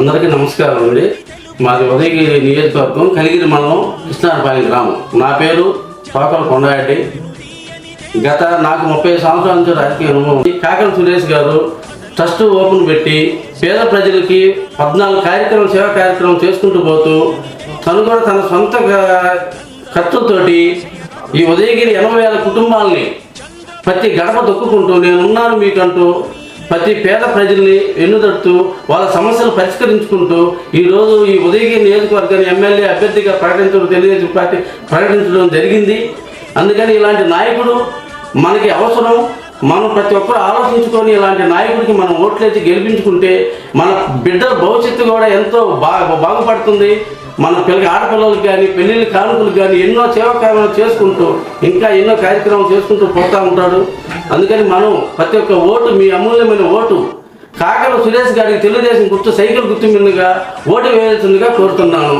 అందరికీ నమస్కారం అండి. మాది ఉదయగిరి నియోజకవర్గం కలిగిరి మండలం కృష్ణారపాలెం గ్రామం. నా పేరు తోకల కొండారెడ్డి. గత నాకు ముప్పై సంవత్సరాల నుంచి రాజకీయ అనుభవం ఉంది. కాకల సురేష్ గారు ట్రస్ట్ ఓపెన్ పెట్టి పేద ప్రజలకి పద్నాలుగు కార్యక్రమం సేవా కార్యక్రమం చేసుకుంటూ పోతూ తను కూడా తన సొంత ఖర్చుతోటి ఈ ఉదయగిరి ఎనభై వేల కుటుంబాలని ప్రతి గడప దొక్కుకుంటూ నేనున్నాను మీకంటూ ప్రతి పేద ప్రజల్ని ఎన్నుదడుతూ వాళ్ళ సమస్యలు పరిష్కరించుకుంటూ ఈరోజు ఈ ఉదయగిరి నియోజకవర్గాన్ని ఎమ్మెల్యే అభ్యర్థిగా ప్రకటించడం తెలుగుదేశం పార్టీ ప్రకటించడం జరిగింది. అందుకని ఇలాంటి నాయకుడు మనకి అవసరం. మనం ప్రతి ఒక్కరు ఆలోచించుకొని ఇలాంటి నాయకుడికి మనం ఓట్లేసి గెలిపించుకుంటే మన బిడ్డల భవిష్యత్తు కూడా ఎంతో బాగా బాగుపడుతుంది. మన పిల్లకి ఆడపిల్లలకు కానీ పెళ్ళిళ్ళ కానుకలకు కానీ ఎన్నో సేవా కార్యక్రమాలు చేసుకుంటూ ఇంకా ఎన్నో కార్యక్రమాలు చేసుకుంటూ పోతూ ఉంటాడు. అందుకని మనం ప్రతి ఒక్క ఓటు మీ అమూల్యమైన ఓటు కాకల సురేష్ గారికి తెలుగుదేశం గుర్తు సైకిల్ గుర్తు మీదుగా ఓటు వేయాల్సిందిగా కోరుతున్నాను.